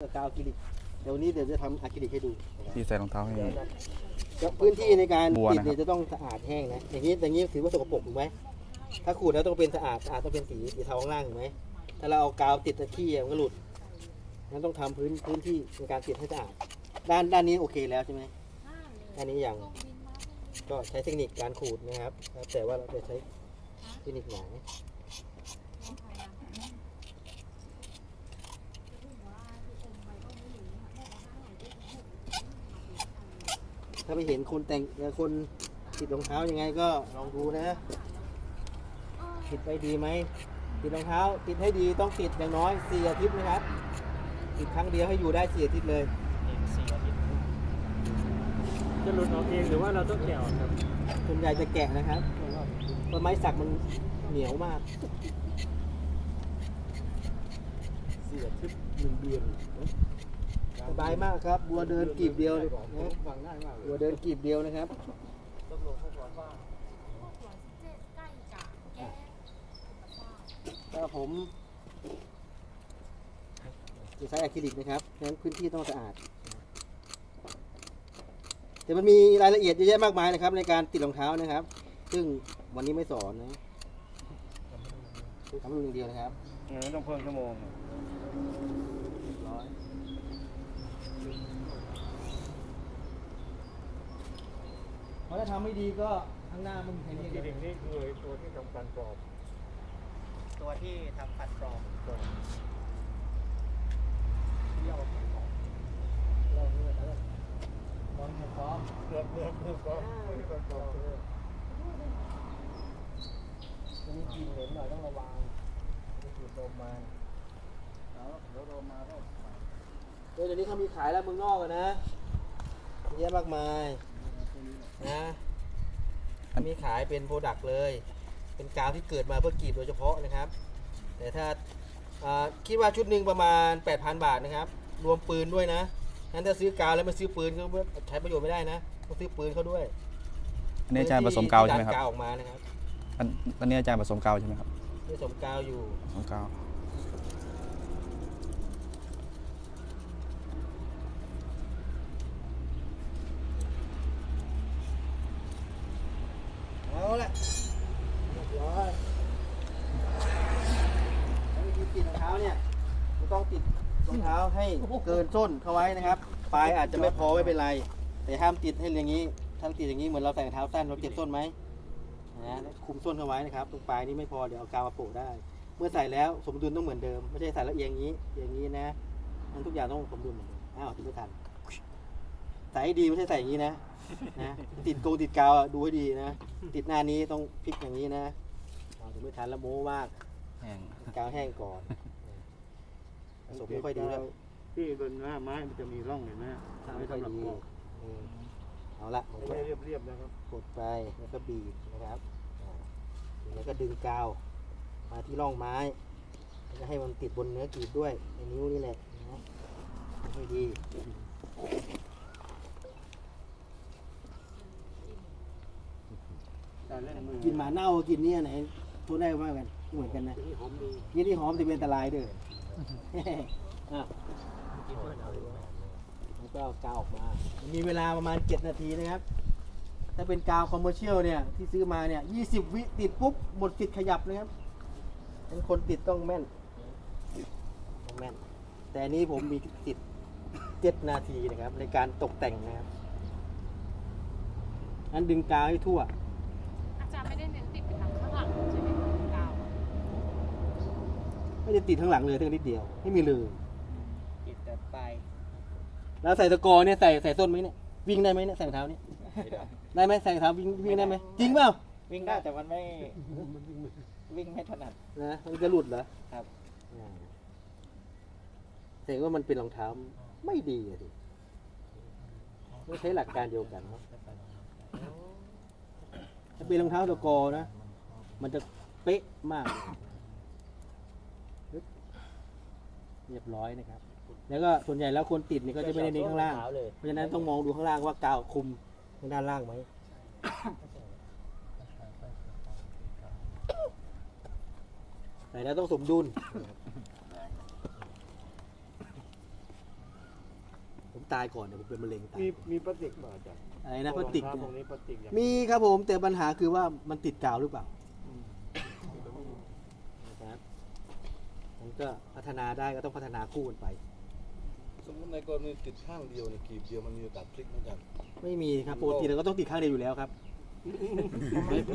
กาวอะคริลิกเดี๋ยววนนี้เดี๋ยวจะทำอะคริลิกให้ดูนะครับที่ใส่รองเท้าให้แล้วพื้นที่ในการบัวติดนะครับ เนี่ยจะต้องสะอาดแห้งนะอย่างนี้อย่างนี้ถือว่าสกปรกถูกไหมถ้าขูดแล้วต้องเป็นสะอาดสะอาดต้องเป็นสีสีเทาข้างล่างถูกไหมถ้าเราเอากาวติดตะขี้อะมันก็หลุดงั้นต้องทำพื้นพื้นที่ในการติดให้สะอาด ด้านด้านนี้โอเคแล้วใช่ไหมด้านนี้ยังก็ใช้เทคนิคการขูดนะครับแล้วแต่ว่าเราจะใช้เทคนิคไหน ถ้าไปเห็นคนแต่งเอ่อคนติดรองเท้ายังไงก็ลองดูนะติดไปดีไหมติดรองเท้า ติดให้ดีต้องติดอย่างน้อยสี่อาทิตย์นะครับติดครั้งเดียวให้อยู่ได้สี่อาทิตย์เลยอีกสี่อาทิตย์จะหลุดออกเองหรือว่าเราต้องแกะออกครับส่วนใหญ่จะแกะนะครับเพราะไม้สักมันเหนียวมากสี่อาทิตย์หนึ่งเดือน สบายมากครับบัวเดินกีบเดียวเลยนะฟังง่ายมากเลบัวเดินกีบเดียวนะครับถ้าผมจะใช้อะคริลิกนะครับฉะนั้นพื้นที่ต้องสะอาด แต่มันมีรายละเอียดเยอะแยะมากมายนะครับ ในการติดรองเท้านะครับ ซึ่งวันนี้ไม่สอนนะทำให้ดูอย่างเดียวนะครับงั้นต้องเพิ่มชั่วโมง ร้อยเพราะถ้า ทำไม่ดีก็ข้างหน้ามันมีใครเรียกที่หนึ่งนี่คือตัวที่ทำการกรอบตัวที่ทำฟันปลอมกรอบเรียกว่าฟันปลอมเราเรียกอะไรบอลปลอมเลือกเลือกเลือกกรอบไม่ใช่การกรอบเลยจะมีกลิ่นเหม็นหน่อยต้องระวังจะถูกลมมาแล้วเรามาก็เดี๋ยวนี้เขามีขายแล้วเมืองนอกอะนะเยอะแยะมากมาย นะมีขายเป็นโปรดักต์เลย เป็นกาวที่เกิดมาเพื่อกรีดโดยเฉพาะนะครับ แต่ถ้าอ่าคิดว่าชุดหนึ่งประมาณ 8,000 บาทนะครับ รวมปืนด้วยนะงั้นถ้าซื้อกาวแล้วไม่ซื้อปืนก็ใช้ประโยชน์ไม่ได้นะต้องซื้อปืนเขาด้วยอันนี้อาจารย์ผสมกาวใช่ไหมครับดันกาวออกมานะครับอันอันนี้อาจารย์ผสมกาวใช่ไหมครับผสมกาวอยู่ผสมกาว เอาละเรียบร้อยแล้ววิธีติดรองเท้าเนี่ยจะต้องติดรองเท้าให้เกินส้นเข้าไว้นะครับ ปลายอาจจะไม่พอไม่เป็นไร แต่ห้ามติดให้อย่างนี้ถ้าติดอย่างนี้เหมือนเราใส่รองเท้าสั้นเราเก็บส้นไหมนะคุมส้นเข้าไว้นะครับ ตรงปลายนี้ไม่พอเดี๋ยวเอากาวมาโปะได้ เมื่อใส่แล้วสมดุลต้องเหมือนเดิม ไม่ใช่ใส่แล้วเอียงนี้อย่างนี้นะทั้นทุกอย่างต้องสมดุลเหมือนเดิมอ้าวติดไม่ทัน ส่ให้ดีไม่ใช่ใส่อย่างนี้นะนะติดโกงติดกาวอะดูให้ดีนะ ติดหน้านี้ต้องพลิกอย่างนี้นะอ้าวถึงไม่ทันแล้วโม้มากแห้งกาวแห้งก่อนผสมไม่ค่อยดีแล้วที่บนหน้าไม้มันจะมีร่องเห็นไหมไม่ค่อยดีอืมเอาละผมไม่ก็เรียบเรียบๆนะครับกดไปแล้วก็บีบนะครับอ่าแล้วก็ดึงกาวมาที่ร่องไม้แล้วก็ให้มันติดบนเนื้อกรีบด้วยในนิ้วนี่แหละนะไม่ค่อยดี การเล่นมือกินหมาเน่ากินเนี่ยไหนทนได้มากกันเหมือนกันนะที่หอมดีกินที่หอมจะเป็นอันตรายเด้ออะแล้วก็เอากาวออกมา มีเวลาประมาณ 7 นาทีนะครับ ถ้าเป็นกาวคอมเมอร์เชียลเนี่ยที่ซื้อมาเนี่ย 20 วิติดปุ๊บหมดสิทธิ์ขยับนะครับเป็นคนติดต้องแม่นต้องแม่น แต่อันนี้ผมมีติด 7 นาทีนะครับ ในการตกแต่งนะครับนั้นดึงกาวให้ทั่ว อาจารย์ไม่ได้เน้นติดไปทางข้างหลังใช่ไหมคะกาว ไม่ได้ติดข้างหลังเลยทั้งนิดเดียวไม่มีเลยติดแต่ปลายแล้วใส่ตะกอเนี่ยใส่ใส่ส้นไหมเนี่ยวิ่งได้ไหมเนี่ยใส่รองเท้าเนี่ยได้ไหมใส่รองเท้าวิ่งวิ่งได้ไหมจริงเปล่าวิ่งได้แต่มันไม่วิ่งไม่ถนัดนะมันจะหลุดเหรอครับอ่าแสดงว่ามันเป็นรองเท้าไม่ดีอะดิไม่ใช้หลักการเดียวกันเนาะถ้าเป็นรองเท้าตะกอนะ มันจะเป๊ะมากเลย เรียบร้อยนะครับ แล้วก็ส่วนใหญ่แล้วคนติดเนี่ยก็จะไม่ได้เน้นข้างล่าง เพราะฉะนั้นต้องมองดูข้างล่างว่ากาวคุมทางด้านล่างไหมใส่แล้วต้องสมดุลตายก่อนเนี่ยผมเป็นมะเร็งตาย มีก่อนมีพลาสติกบ่อาจารย์อะไรนะพลาสติกรองเนี่เท้ายพวกนี้พลาสติกอย่าง มีครับผมแต่ปัญหาคือว่ามันติดกาวหรือเปล่านะครับมัน ก็พัฒนาได้ก็ต้องพัฒนาคู่กันไป สมมติในกรณีติดข้างเดียวในกรีบเดียวมันมีโอกาสพลิกเหมือนกัน ไม่มีครับปกติเราก็ต้องติดข้างเดียวอยู่แล้วครับ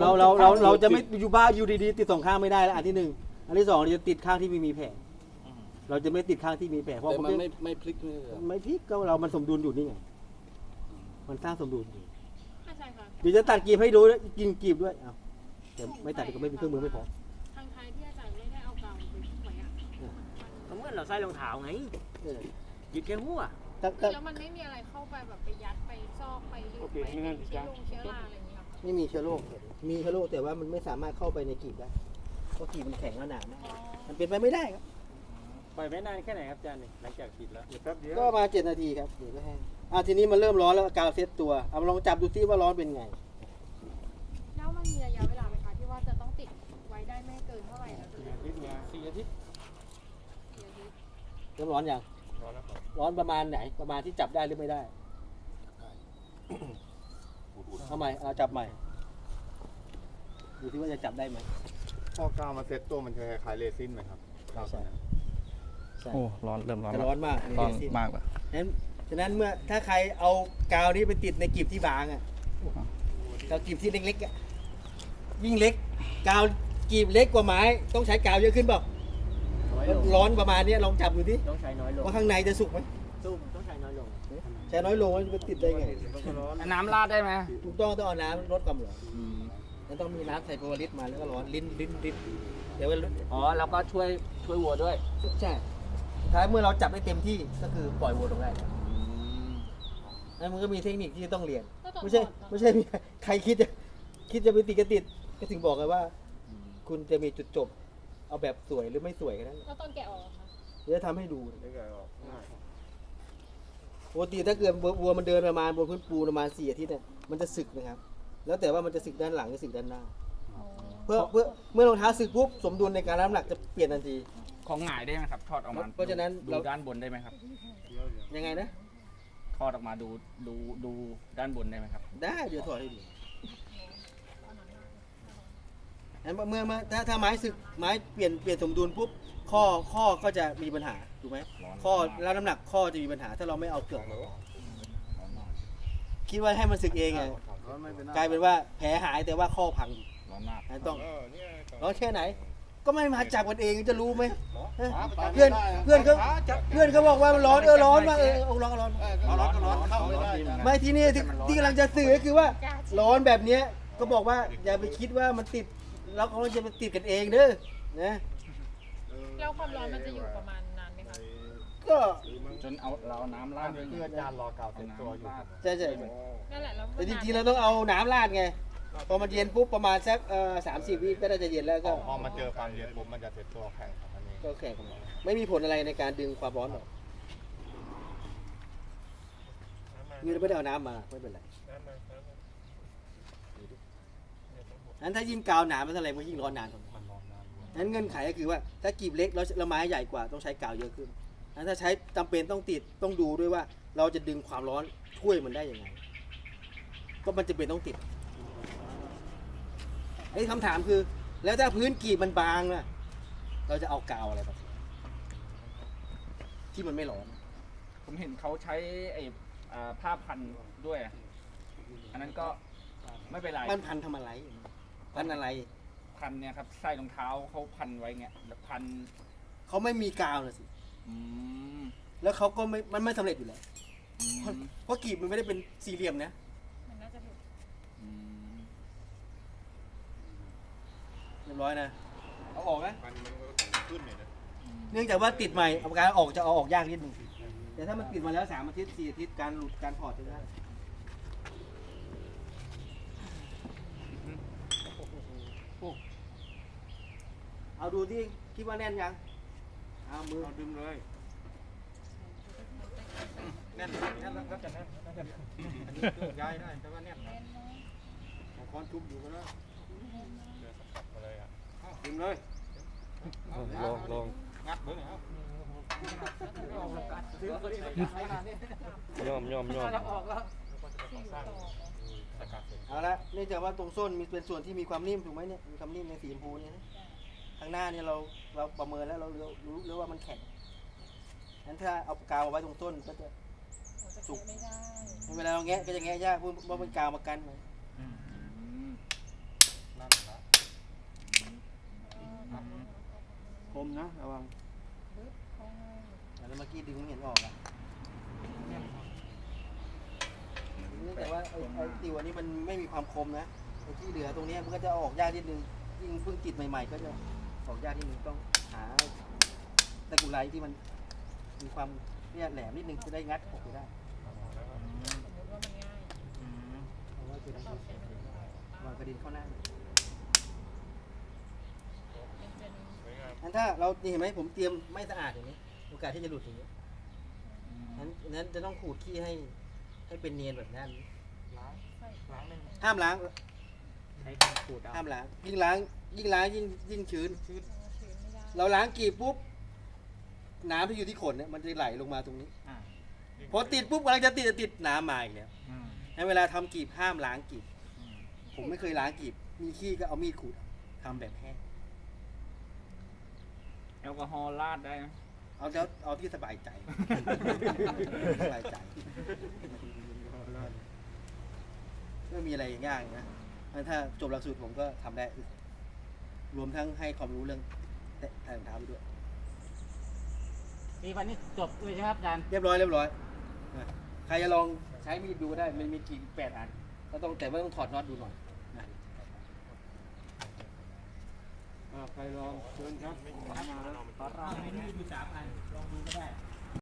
เราเราเราเราจะไม่อยู่บ้านอยู่ดีๆติดสองข้างไม่ได้แล้วอันที่หนึ่งอันที่สองเราจะติดข้างที่ไม่มีแผลเราจะไม่ติดข้างที่มีแผลเพราะแต่ผมมันจะไม่ไม่พลิกไม่ใช่เหรอไม่พลิกก็เรามันสมดุลอยู่นี่ไงมันสร้างสมดุลอยู่อาจารย์คะเดี๋ยวจะตัดกีบให้ดูด้วยกินกีบด้วยเอาแต่ไม่ตัดก็ไม่มีเครื่องมือไม่พอ ก็เหมื่อนเราใส่รองเท้าไงเออยึดแค่หัวแต่คืแต่อแล้วมันไม่มีอะไรเข้าไปแบบไปยัดไปซอกไปหรือไปเชื้อลงเชื้อราอะไรอย่างเงี้ยค่ะไม่มีเชื้อโรคมีเชื้อโรคแต่ว่ามันไม่สามารถเข้าไปในกีบได้เพราะกีบมันแข็งและหนามากอ๋อมันเป็นไปไม่ได้ครับปล่อยไว้นานแค่ไหนครับอาจารย์นี่หลังจากติดแล้วเดี๋ยวแป๊บเดียวก็มาเจ็ดนาทีครับเดี๋ยวก็แห้งอะทีนี้มันเริ่มร้อนแล้วกาวเซตตัวเอามาลองจับดูซิว่าร้อนเป็นไง ริ่มร้อนยังรอแล้วครับร้อนประมาณไหน ประมาณที่จับได้หรือไม่ได้เอาใหม่เอาจับใหม่ดูที่ว่าจะจับได้ไหมพอกาวมาเซ็ตตัวมันจะคล้ายๆเรซินไหมครับกาวตัวนั้นใช่โอ้ร้อนเริ่มร้อนแต่แล้วร้อนมากร้อนเรซิน มากเลยนั้นฉะนั้นเมื่อถ้าใครเอากาวนี้ไปติดในกีบที่บางอะกาวกีบที่เล็กๆอะยิ่งเล็ก กาวกีบเล็กกว่าไม้ ต้องใช้กาวเยอะขึ้นเปล่า น้อยลงร้อนประมาณเนี้ยลองจับดูดิต้องใช้น้อยลงว่าข้างในจะสุกไหมตุ้มต้องใช้น้อยลงใช้น้อยลงแล้วจะไปติดได้ไงน้ำราดได้ไหมถูกต้องต้องเอาน้ำลดความร้อนแล้วต้องมีน้ำใส่โพลิสมาแล้วก็ร้อนลิ้นลิ้นลิ้นเดี๋ยวว่าอ๋อแล้วก็ช่วยช่วยวัวด้วยใช่สุดท้ายเมื่อเราจับได้เต็มที่ก็คือปล่อยวัวลงได้นั่นมันก็มีเทคนิคที่ต้องเรียนก็ต้องไม่ใช่ถอดเนอะไม่ใช่มีใครคิดจะคิดจะไปติดก็ติดก็ถึงบอกเลยว่า คุณจะมีจุดจบ เอาแบบสวยหรือไม่สวยก็ได้แล้วตอนแกะออกอะคะเดี๋ยวจะทำให้ดูเดี๋ยวแกออกง่ายปกติถ้าเกิดวัวมันเดินประมาณบนพื้นปูนประมาณสี่อาทิตย์เนี่ยมันจะสึกนะครับ แล้วแต่ว่ามันจะสึกด้านหลังหรือสึกด้านหน้า เพื่อเพื่อเมื่อรองเท้าสึกปุ๊บสมดุลในการรับน้ำหนักจะเปลี่ยนทันที ของหงายได้ไหมครับทอดออกมาเพราะฉะนั้นดูเรา ด้านบนได้ไหมครับยังไงนะ ทอดออกมาดูดูดูด้านบนได้ไหมครับ ได้เดี๋ยวถอดให้ดู งั้นเมื่อเมื่อถ้าถ้าไม้สึกไม้เปลี่ยนเปลี่ยนสมดุลปุ๊บข้อข้อก็จะมีปัญหาถูกไหมข้อแล้วน้ำหนักข้อจะมีปัญหา ถ้าเราไม่เอาเกลือกคิดว่าให้มันสึกเองไงกลายเป็นว่าแผลหายแต่ว่าข้อพังอยู่ร้อนมากอันนต้องเออเนี่ยร้อนแค่ไหน ก็ไม่มาจับกันเองจะรู้ไหมเพื่อนเพื่อนเขาเพื่อนเขาบอกว่ามันร้อนเออร้อนมากเออเอาร้อนร้อนเอาร้อนก็ร้อนเข้าไม่ได้ไม่ที่นี่ที่ที่กำลังจะสื่อก็คือว่า ร้อนแบบเนี้ยก็บอกว่าอย่าไปคิดว่ามันติด แล้วเขาจะมาติดกันเองเด้อนะแล้วความร้อนมันจะอยู่ประมาณนานไหมคะก็จนเอาเราเอาน้ำราอัดนนี้คืออาจารย์รอกาวเซ็ตตัวอยู่ใช่ใช่นั่นแหละแล้วแต่จริงๆเราต้องเอาน้ำราดไงพอมันเย็นปุ๊บประมาณสักเอ่อสามสิบวิก็น่าจะเย็นแล้วก็พอมาเจอความเย็นปุ๊บมันจะเซ็ตตัวแข็งครับอันนี้ก็แข็งกันไม่มีผลอะไรในการดึงความร้อนออกนี่เราไม่ได้เอาน้ำมาไม่เป็นไร น้ำมาน้ำมา นั้นถ้ายิ่งกาวหนามันเท่าไหร่มันยิ่งร้อนนานกว่านั้นเงื่อนไขก็คือว่าถ้ากีบเล็กแล้วแล้วไม้ใหญ่กว่าต้องใช้กาวเยอะขึ้นนั้นถ้าใช้จำเป็นต้องติดต้องดูด้วยว่า เราจะดึงความร้อนช่วยมันได้ยังไง ก็มันจะเป็นต้องติดไอ้คำถามคือ แล้วถ้าพื้นกีบมันบางนะเราจะเอากาวอะไรมาที่มันไม่ร้อน ผมเห็นเขาใช้ไอ้อ่าผ้าพันด้วย อันนั้นก็ไม่เป็นไร มันพันทำอะไร พันอะไร พันเนี่ยครับใส่รองเท้าเขาพันไว้เงี้ยแบบพันเขาไม่มีกาวนะสิ อืมแล้วเขาก็ไม่ มันไม่สำเร็จอยู่แล้ว อืมเพราะกีบมันไม่ได้เป็นสี่เหลี่ยมนะ มันน่าจะถูกอืมเรียบร้อยนะ เอาออกนะ มันมันก็ขึ้นเนี่ยนะเนื่องจากว่าติดใหม่เอาการออกจะเอาออกยากนิดนึงแต่ถ้ามันติดมาแล้วสามอาทิตย์สี่อาทิตย์การหลุดการถอดจะได้ เอาดูที่คิดว่าแน่นยัง เอามือ เอาดึงเลย แน่นแน่นแล้วก็จะแน่นน่าจะอันนี้เครื่องย้ายได้แต่ว่าแน่นนะเอาค้อนทุบอยู่ก็ได้เดี๋ยวสับอะไรอะดึงเลยลองลองงัดเบิ้งเอายอมยอมยอมเอาละเนื่องจากว่าตรงส้นมีเป็นส่วนที่มีความนิ่มถูกไหมเนี่ยมีความนิ่มในสีชมพูเนี่ยนะ ข้างหน้าเนี่ยเราเราประเมินแล้วเรารู้รู้รู้ว่ามันแข็งงั้นถ้าเอากาวมาไว้ตรงส้นก็จะสุกเวลาเราแงะก็จะแงะยากเพราะว่าเป็นกาวมากันไว้คมนะระวังแล้วเมื่อกี้ดึงไม่เห็นออกอะเนื่องจากว่าไอ้ไอ้ติวอันนี้มันไม่มีความคมนะไอ้ที่เหลือตรงเนี้ยมันก็จะออกยากนิดนึงยิ่งเพิ่งติดใหม่ ๆ ก็จะ ออกยากนิดนึงต้องหาตะกุไรที่มันมีความเนี่ยแหลมนิดนึงจะได้งัดออกไปได้เอาไว้เป็นวางกระดิ่งเข้าหน้าอันถ้าเรานี่เห็นไหมผมเตรียมไม่สะอาดอย่างนี้ โอกาสที่จะหลุดอย่างนี้นั้นนั้นจะต้องขูดขี้ให้ให้เป็นเนียนแบบนั้นห้ามล้าง ใช้การขูดเอาห้ามล้างยิ่งล้างยิ่งล้างยิ่งยิ่งชื้นเราล้างกีบปุ๊บ น้ำที่อยู่ที่ขนเนี่ยมันจะไหลลงมาตรงนี้ อ่าพอติดปุ๊บกำลังจะติดจะติดน้ำมาอีกแล้วอืมให้เวลาทำกีบห้ามล้างกีบผมไม่เคยล้างกีบ มีขี้ก็เอามีดขูดทำแบบแห้งแอลกอฮอล์ราดได้ไหมเอาแล้วเอาที่สบายใจ สบายใจไม่มีอะไรยากนะงั้น ถ้าจบหลักสูตรผมก็ทำได้ รวมทั้งให้ความรู้เรื่องแตะรองเท้าไปด้วยนี่วันนี้จบเลยใช่ไหมครับอาจารย์ เรียบร้อยเรียบร้อยนะใครจะลองใช้มีดดูก็ได้ มันมีกี่แปดอัน ก็ต้องแต่ว่าต้องถอดน็อตดูหน่อยนะอ่าใครลองเชิญครับขอเรามีมีดอยู่สามอัน ลองดูก็ได้